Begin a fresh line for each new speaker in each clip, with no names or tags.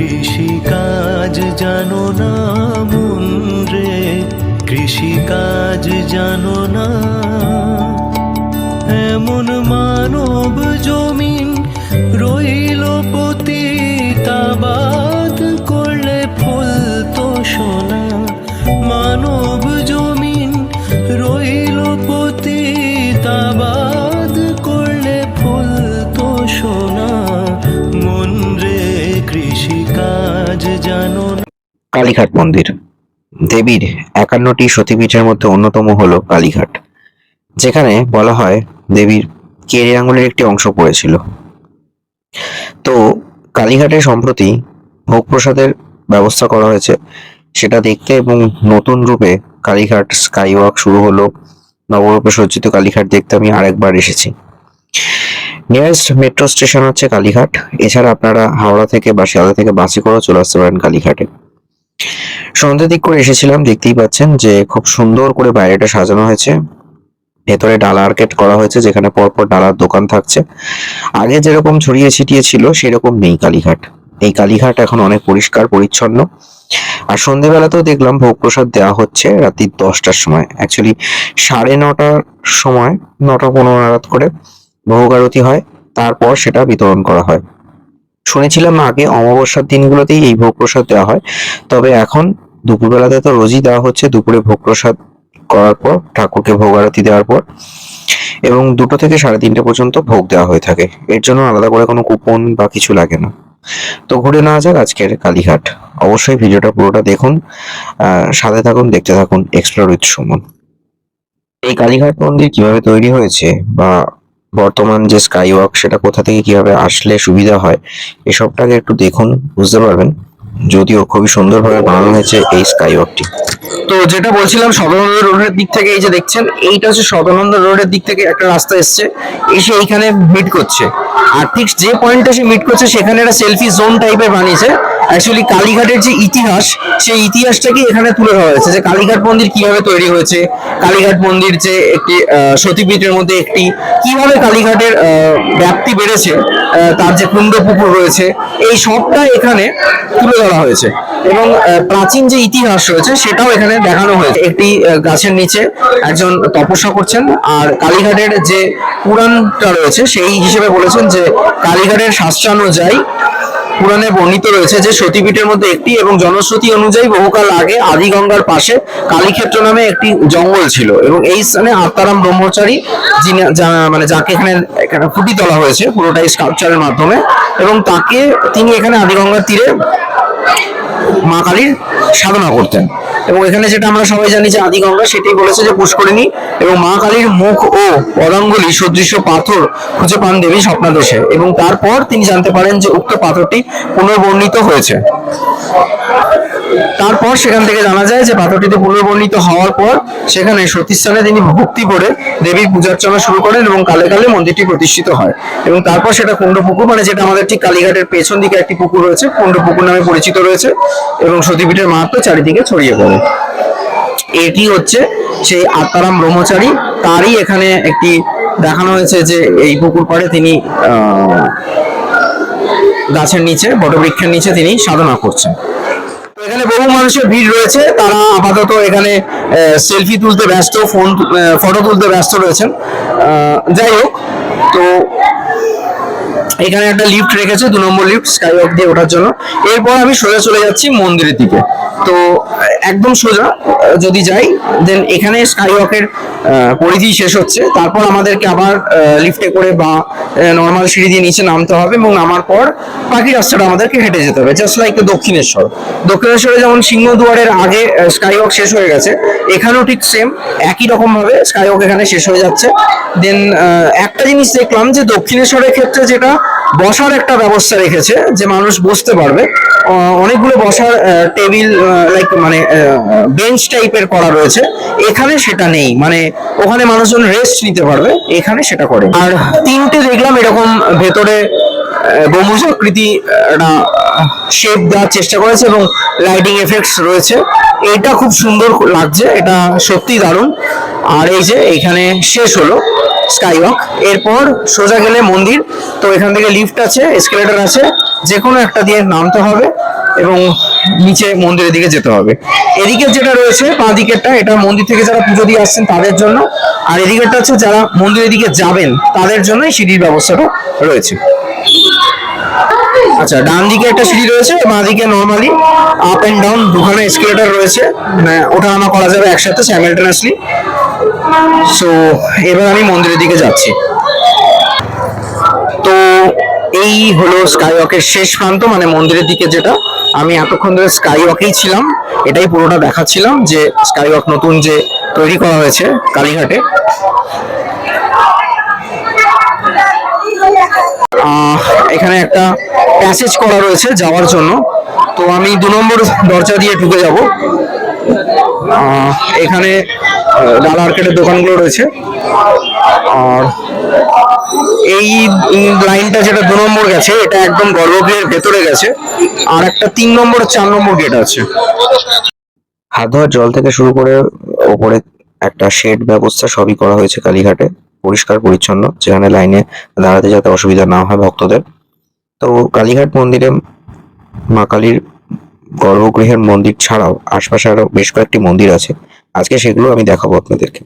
কৃষিকাজ
কালীঘাট মন্দির। দেবীর একান্নটি সতীপীঠের মধ্যে অন্যতম হলো কালীঘাট। যেখানে বলা হয় দেবীর কেড়ে আঙুলের একটি অংশ পড়েছিল। তো কালীঘাটে সম্প্রতি ভোগ প্রসাদের ব্যবস্থা করা হয়েছে। সেটা দেখতে এবং নতুন রূপে কালীঘাট স্কাই ওয়াক শুরু হলো। নবরূপে সজ্জিত কালীঘাট দেখতে আমি আরেকবার এসেছি। নিয়ারেস্ট মেট্রো স্টেশন হচ্ছে কালীঘাট। এছাড়া আপনারা হাওড়া থেকে বা শিয়ালদা থেকে বাসে করেও চলে আসতে পারেন কালীঘাটে। সন্ধ্যে দিক করে এসেছিলাম, দেখতেই পাচ্ছেন যে খুব সুন্দর করে বাইরেটা সাজানো হয়েছে। ভেতরে ডালা আর্কেট করা হয়েছে, যেখানে পরপর ডালার দোকান থাকছে। আগে যেরকম ছড়িয়ে ছিটিয়ে ছিল, সেরকম নেই কালীঘাট। এই কালীঘাট এখন অনেক পরিষ্কার, পরিচ্ছন্ন। আর সন্ধেবেলাতেও দেখলাম ভোগ প্রসাদ দেওয়া হচ্ছে রাত্রি দশটার সময়। অ্যাকচুয়ালি সাড়ে নটার সময়, নটা পনেরো নাগাদ করে ভোগ আরতি হয়। তারপর সেটা বিতরণ করা হয়। শুনেছিলাম আগে অমাবস্যার দিনগুলোতেই এই ভোগ প্রসাদ দেওয়া হয়। তবে এখন দুপুরবেলাতে তো রোজই দেওয়া হচ্ছে, দুপুরে ভোগ প্রসাদ করার পর, ঠাকুরকে ভোগ আরতি দেওয়ার পর এবং দুটো থেকে সাড়ে তিনটে পর্যন্ত ভোগ দেওয়া হয়ে থাকে। এর জন্য আলাদা করে কোনো কুপন বা কিছু লাগে না। তো ঘুরে নেওয়া যাক আজকের কালীঘাট। অবশ্যই ভিডিওটা পুরোটা দেখুন সাথে থাকুন, দেখতে থাকুন এক্সপ্লোর উইথ সুমন। এই কালীঘাট মন্দির কীভাবে তৈরি হয়েছে বা বর্তমান যে স্কাই ওয়াক সেটা কোথা থেকে কীভাবে আসলে সুবিধা হয়, এসবটাকে একটু দেখুন, বুঝতে পারবেন? যদিও খুবই সুন্দরভাবে বানানো হয়েছে এই স্কাই ওয়াকটি
তো যেটা বলছিলাম সদানন্দ রোডের দিক থেকে এই যে দেখছেন, এইটা হচ্ছে সদানন্দ রোডের দিক থেকে একটা রাস্তা এসছে, এসে এইখানে মিট করছে। আর ঠিক যে পয়েন্টে সে মিট করছে, সেখানে একটা সেলফি জোন টাইপের বানিয়েছে। অ্যাকচুয়ালি কালীঘাটের যে ইতিহাস, সেই ইতিহাসটাকে এখানে তুলে ধরা হয়েছে যে কালীঘাট মন্দির কীভাবে তৈরি হয়েছে কালীঘাট মন্দির যে একটি সতীপীঠের মধ্যে একটি, কীভাবে কালীঘাটের ব্যাপ্তি বেড়েছে তার যে কুণ্ড পুকুর রয়েছে, এই সবটা এখানে তুলে ধরা হয়েছে। এবং প্রাচীন যে ইতিহাস রয়েছে, সেটাও এখানে দেখানো হয়েছে। একটি গাছের নিচে একজন তপস্যা করছেন, আর কালীঘাটের যে পুরাণটা রয়েছে, সেই হিসেবে বলেছেন যে কালীঘাটের শাস্ত্রানুযায়ী পুরাণে বর্ণিত রয়েছে যে সতীপীঠের মধ্যে একটি এবং জনশ্রুতি অনুযায়ী বহুকাল আগে আদিগঙ্গার পাশে কালীক্ষেত্র নামে একটি জঙ্গল ছিল এবং এই স্থানে আত্মারাম ব্রহ্মচারী, যিনি মানে যাকে এখানে এখানে ফুটি তোলা হয়েছে, পুরোটাই স্কাল্পচারের মাধ্যমে, এবং তাকে তিনি এখানে আদিগঙ্গার তীরে মা কালীর সাধনা করতেন। এবং এখানে যেটা আমরা সবাই জানি যে আদি গঙ্গা, সেটাই বলেছে যে পুষ্করিণী এবং মা কালীর মুখ ও পদাঙ্গুলি সদৃশ্য পাথর খুঁজে পান দেবী স্বপ্নাদেশে এবং তারপর তিনি জানতে পারেন যে উক্ত পাথরটি পুনর্বর্ণিত হয়েছে। তারপর সেখান থেকে জানা যায় যে পাথরটিতে পুনর্বর্ণিত হওয়ার পর সেখানে সতীস্থানে তিনি ভক্তি করে দেবীর পূজার্চনা শুরু করেন এবং কালে কালে মন্দিরটি প্রতিষ্ঠিত হয়। এবং তারপর সেটা কুণ্ড পুকুর মানে যেটা আমাদের ঠিক কালীঘাটের পেছন দিকে একটি পুকুর রয়েছে কুণ্ড পুকুর নামে পরিচিত রয়েছে এবং সতীপীঠের মাহাত্ম চারিদিকে ছড়িয়ে পড়ে। এটি হচ্ছে সেই আত্মারাম ব্রহ্মচারী, তারই এখানে একটি দেখানো হয়েছে যে এই পুকুর পাড়ে তিনি গাছের নিচে, বটবৃক্ষের নিচে তিনি সাধনা করছেন। এখানে বহু মানুষের ভিড় রয়েছে, তারা আপাতত এখানে সেলফি তুলতে ব্যস্ত ফোন ফটো তুলতে ব্যস্ত রয়েছেন। যাই হোক, তো এখানে একটা লিফট রেখেছে, দু নম্বর লিফট স্কাই ওয়াক দিয়ে ওঠার জন্য। এরপর আমি সোজা চলে যাচ্ছি মন্দিরের দিকে। তো, একদম সোজা, যদি যাই দেন এখানে স্কাই ওয়াকের পরিধি শেষ হচ্ছে। তারপর আমাদেরকে আবার লিফটে করে বা নর্মাল সিঁড়ি দিয়ে নিচে নামতে হবে এবং নামার পর বাকি রাস্তাটা আমাদেরকে হেঁটে যেতে হবে। Just like Dakshineswar. দক্ষিণেশ্বরে যেমন সিংহদুয়ারের আগে স্কাই ওয়াক শেষ হয়ে গেছে, এখানেও ঠিক সেম একই রকম ভাবে স্কাই ওয়াক এখানে শেষ হয়ে যাচ্ছে। দেন একটা জিনিস দেখলাম যে দক্ষিণেশ্বরের ক্ষেত্রে যেটা বসার একটা ব্যবস্থা রেখেছে যে মানুষ বসতে পারবে। অনেকগুলো বসার টেবিল লাইক মানে বেঞ্চ টাইপের করা রয়েছে। এখানে সেটা নেই। মানে ওখানে মানুষজন রেস্ট নিতে পারবে। এখানে সেটা করে। আর তিনটে দেখলাম এরকম ভেতরে গম্বুজ আকৃতি একটা শেপ দেওয়ার চেষ্টা করেছে এবং লাইটিং এফেক্টস রয়েছে। এটা খুব সুন্দর লাগছে। এটা সত্যি দারুণ। আর এই যে এখানে শেষ হলো। স্কাই ওয়াক এরপর সোজা গেলে মন্দির। তো এখান থেকে লিফট আছে এসকেলেটর আছে যে কোনো একটা দিয়ে নামতে হবে এবং নিচে মন্দিরের দিকে যেতে হবে। এদিকে যেটা রয়েছে, বাঁ দিকেরটা, এটা মন্দির থেকে যারা পুজো দিয়ে আসছেন তাদের জন্য। আর এদিকেরটা হচ্ছে যারা মন্দিরের দিকে যাবেন তাদের জন্য সিঁড়ির ব্যবস্থাটা রয়েছে। আচ্ছা ডান দিকে একটা সিঁড়ি রয়েছে, বাঁ দিকে নর্মালি আপ এন্ড ডাউন দুখানে এসকেলেটর রয়েছে। মানে ওঠা আনা করা যাবে একসাথে স্যামেলটেনাসলি সো এবার আমি মন্দিরের দিকে যাচ্ছি। তো এই হলো স্কাই ওয়াকের শেষ প্রান্ত মানে মন্দিরের দিকে যেটা। আমি এতক্ষণ ধরে স্কাই ওয়াকেই ছিলাম, এটাই পুরোটা দেখাচ্ছিলাম যে স্কাই ওয়াক নতুন যে তৈরি করা হয়েছে কালীঘাটে। এখানে একটা প্যাসেজ করা রয়েছে যাওয়ার জন্য। তো আমি দু নম্বর দরজা দিয়ে ঢুকে যাব। এখানে ডালা আর্কেটের দোকানগুলো রয়েছে। আর এই লাইনটা যেটা দু নম্বর গেছে, এটা একদম গর্ভগৃহের ভেতরে গেছে। আর একটা তিন নম্বর, চার নম্বর গেট আছে।
হাত ধোয়ার জল থেকে শুরু করে ওপরে একটা শেড ব্যবস্থা সবই করা হয়েছে কালীঘাটে, পরিষ্কার, পরিচ্ছন্ন, যেখানে লাইনে দাঁড়াতে যাতে অসুবিধা না হয় ভক্তদের। তো কালীঘাট মন্দিরে মা কালীর গর্ভগৃহের মন্দির ছাড়াও আশপাশে আরও বেশ কয়েকটি মন্দির আছে। আজকে সেগুলো আমি দেখাবো আপনাদেরকে।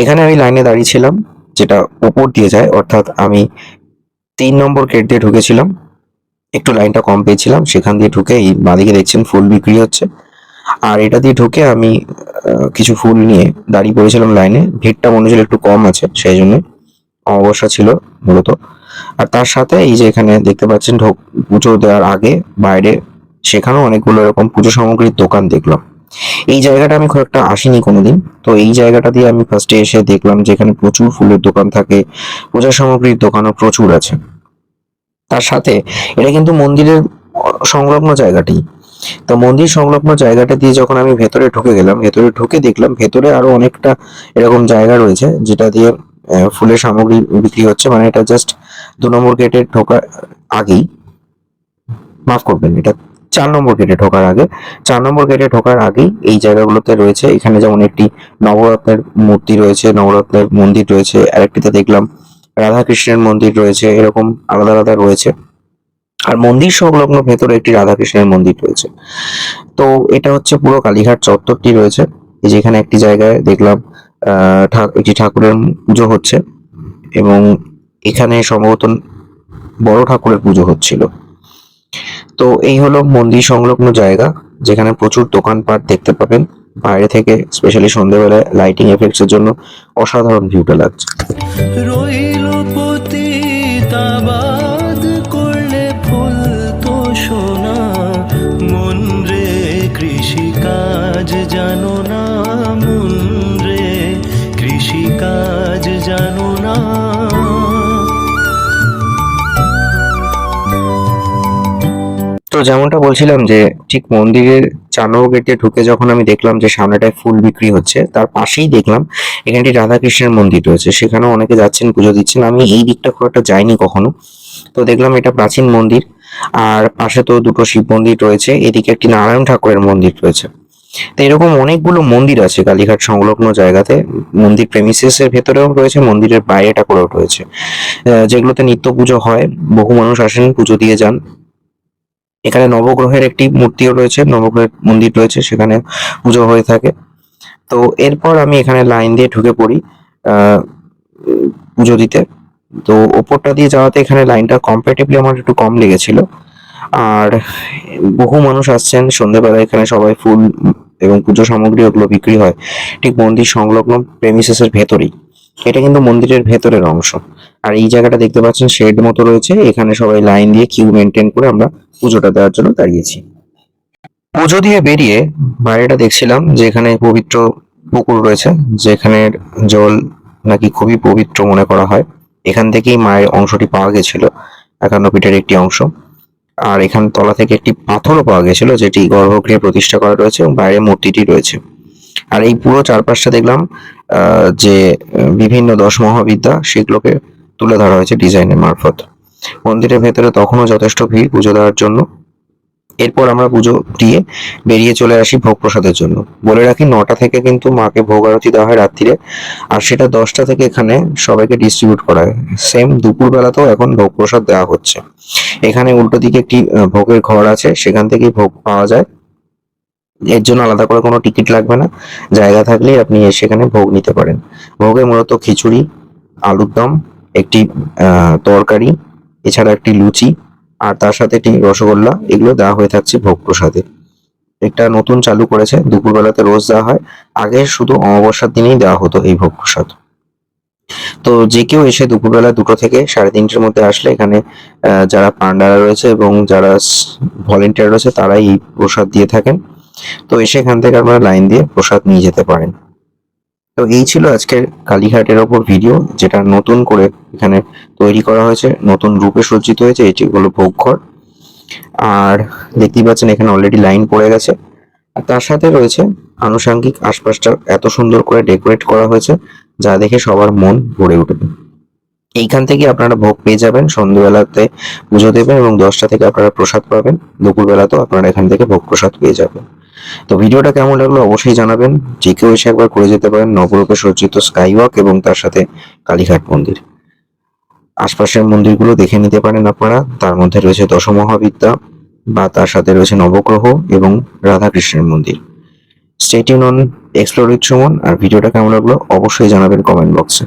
এখানে আমি লাইনে দাঁড়িয়েছিলাম যেটা উপর দিয়ে যায়, অর্থাৎ আমি তিন নম্বর গেট দিয়ে ঢুকেছিলাম। একটু লাইনটা কম পেয়েছিলাম, সেখান দিয়ে ঢুকে এই বাঁদিকে দেখছেন ফুল বিক্রি হচ্ছে। আর এটা দিয়ে ঢুকে আমি কিছু ফুল নিয়ে দাঁড়িয়ে পড়েছিলাম লাইনে। ভিড়টা মনে হচ্ছিল একটু কম আছে, সেই জন্য অমাবস্যা ছিল মূলত। আর তার সাথে এই যে এখানে দেখতে পাচ্ছেন পুজো দেওয়ার আগে বাইরে, সেখানেও অনেকগুলো এরকম পুজো সামগ্রীর দোকান দেখলাম। এই জায়গাটা আমি খুব একটা আসিনি কোনোদিন। তো এই জায়গাটা দিয়ে আমি ফার্স্টে এসে দেখলাম যে এখানে প্রচুর ফুলের দোকান থাকে, পূজা সামগ্রীর দোকানও প্রচুর আছে। তার সাথে এটা কিন্তু মন্দিরের সংলগ্ন জায়গাটি। তো মন্দির সংলগ্ন জায়গাটা দিয়ে যখন আমি ভেতরে ঢুকে গেলাম, ভেতরে ঢুকে দেখলাম ভেতরে আরও অনেকটা এরকম জায়গা রয়েছে, যেটা দিয়ে ফুলের সামগ্রী বিক্রি হচ্ছে। মানে এটা জাস্ট দু নম্বর গেটে ঢোকার আগেই। মাফ করবেন, এটা চার নম্বর গেটে ঢোকার আগে, চার নম্বর গেটে ঢোকার আগেই এই জায়গাগুলোতে রয়েছে, এখানে যেমন একটি নবরত্নের মূর্তি রয়েছে, নবরত্নের মন্দির রয়েছে, আরেকটিতে দেখলাম রাধাকৃষ্ণের মন্দির রয়েছে, এরকম আলাদা আলাদা রয়েছে। আর মন্দির সংলগ্ন ভেতরে একটি রাধাকৃষ্ণের মন্দির রয়েছে। তো এটা হচ্ছে পুরো কালীঘাট চত্বরটি রয়েছে যেখানে একটি জায়গায় দেখলাম একটি ঠাকুরের পুজো হচ্ছে এবং এখানে সম্ভবত বড় ঠাকুরের পুজো হচ্ছিল। তো এই হলো মন্দির সংলগ্ন জায়গা, যেখানে প্রচুর দোকানপাট দেখতে পাবেন। বাইরে থেকে স্পেশালি সন্ধ্যেবেলায় লাইটিং এফেক্টস এর জন্য অসাধারণ ভিউটা লাগছে।
জানো না।
তো যেমনটা বলছিলাম যে ঠিক মন্দিরের চার গেটে ঢুকে যখন আমি দেখলাম যে সামনেটায় ফুল বিক্রি হচ্ছে, তার পাশেই দেখলাম এখানে একটি রাধাকৃষ্ণের মন্দির রয়েছে। সেখানেও অনেকে যাচ্ছেন, পুজো দিচ্ছেন। আমি এই দিকটা খুব একটা যাইনি কখনো। তো দেখলাম এটা প্রাচীন মন্দির, আর পাশে তো দুটো শিব মন্দির রয়েছে। এদিকে একটি নারায়ণ ঠাকুরের মন্দির রয়েছে। তো এরকম অনেকগুলো মন্দির আছে কালীঘাট সংলগ্ন জায়গাতে। মন্দির প্রেমিসেস এর ভেতরেও রয়েছে, মন্দিরের বাইরে ঠাকুরও রয়েছে। যেগুলোতে নিত্য পুজো হয়, বহু মানুষ আসেন, পুজো দিয়ে যান। এখানে নবগ্রহের একটি মূর্তিও রয়েছে, নবগ্রহের মন্দির রয়েছে, সেখানে পুজো হয়ে থাকে। তো এরপর আমি এখানে লাইন দিয়ে ঢুকে পড়ি পুজো দিতে। তো ওপরটা দিয়ে যাওয়াতে এখানে লাইনটা কম্পারেটিভলি আমার একটু কম লেগেছিল। আর বহু মানুষ আসছেন সন্ধ্যেবেলা এখানে সবাই ফুল এবং পুজো সামগ্রী ওগুলো বিক্রি হয়। ঠিক মন্দির সংলগ্ন প্রেমিসেস এর ভেতরেই। এটা কিন্তু মন্দিরের ভেতরের অংশ। আর এই জায়গাটা দেখতে পাচ্ছেন, শেড মতো রয়েছে। এখানে সবাই লাইন দিয়ে কিউ মেনটেন করে আমরা পুজোটা দেওয়ার জন্য দাঁড়িয়েছি। পুজো দিয়ে বেরিয়ে বাইরেটা দেখছিলাম যে এখানে পবিত্র পুকুর রয়েছে যেখানের জল নাকি খুবই পবিত্র মনে করা হয়। এখান থেকেই মায়ের অংশটি পাওয়া গেছিল একান্ন পিঠের একটি অংশ। আর এখান তলা থেকে একটি পাথরও পাওয়া গেছিল, যেটি গর্ভগৃহে প্রতিষ্ঠা করা রয়েছে এবং বাইরে মূর্তিটি রয়েছে। আর এই পুরো চারপাশটা দেখলাম যে বিভিন্ন দশ মহাবিদ্যা সেগুলোকে তুলে ধরা হয়েছে ডিজাইনের মারফত। মন্দিরের ভেতরে তখনও যথেষ্ট ভিড় পুজো দেওয়ার জন্য। এরপর আমরা পুজো দিয়ে বেরিয়ে চলে আসি ভোগ প্রসাদের জন্য। বলে রাখি, নটা থেকে কিন্তু মাকে ভোগ আরতি দেওয়া হয় রাত্রিরে, আর সেটা দশটা থেকে এখানে সবাইকে ডিস্ট্রিবিউট করা হয়। সেম দুপুরবেলাতেও এখন ভোগ প্রসাদ দেওয়া হচ্ছে। এখানে উল্টো দিকে একটি ভোগের ঘর আছে, সেখান থেকেই ভোগ পাওয়া যায়। এর জন্য আলাদা করে কোনো টিকিট লাগবে না। জায়গা থাকলেই আপনি সেখানে ভোগ নিতে পারেন। ভোগে মূলত খিচুড়ি, আলুর দম, একটি তরকারি, এছাড়া একটি লুচি, আর তার সাথে একটি রসগোল্লা। এগুলো দেওয়া হয়ে থাকছে ভোগ প্রসাদে একটা নতুন চালু করেছে। দুপুরবেলাতে রোজ দেওয়া হয়। আগে শুধু অমাবস্যার দিনেই দেওয়া হতো এই ভোগ প্রসাদ তো যে কেউ এসে দুপুরবেলা দুটো থেকে সাড়ে তিনটের মধ্যে আসলে এখানে যারা পান্ডারা রয়েছে এবং যারা ভলেন্টিয়ার রয়েছে, তারাই এই প্রসাদ দিয়ে থাকেন। তো এসে এখান থেকে আপনারা লাইন দিয়ে প্রসাদ নিয়ে যেতে পারেন। তো এই ছিল আজকের কালীঘাটের ওপর ভিডিও যেটা নতুন করে এখানে তৈরি করা হয়েছে, নতুন রূপে সজ্জিত হয়েছে, এটি হলো ভোগঘর। আর দেখতেই পাচ্ছেন এখানে অলরেডি লাইন পড়ে গেছে। আর তার সাথে রয়েছে আনুষঙ্গিক আশপাশটা এত সুন্দর করে ডেকোরেট করা হয়েছে, যা দেখে সবার মন ভরে উঠবে। এইখান থেকে আপনারা ভোগ পেয়ে যাবেন, সন্ধ্যেবেলাতে পুজো দেবেন এবং দশটা থেকে আপনারা প্রসাদ পাবেন। দুপুরবেলাতেও আপনারা এখান থেকে ভোগ প্রসাদ পেয়ে যাবেন। তো ভিডিওটা কেমন লাগল অবশ্যই জানাবেন। যে কেউ এসে একবার করে যেতে পারেন নবরূপে সজ্জিত স্কাই ওয়াক এবং তার সাথে কালীঘাট মন্দির। আশপাশের মন্দিরগুলো দেখে নিতে পারেন আপনারা। তার মধ্যে রয়েছে দশমহাবিদ্যা বা তার সাথে রয়েছে নবগ্রহ এবং রাধাকৃষ্ণের মন্দির। Stay tuned on explore with Suman. আর ভিডিওটা কেমন লাগল অবশ্যই জানাবেন কমেন্ট বক্সে।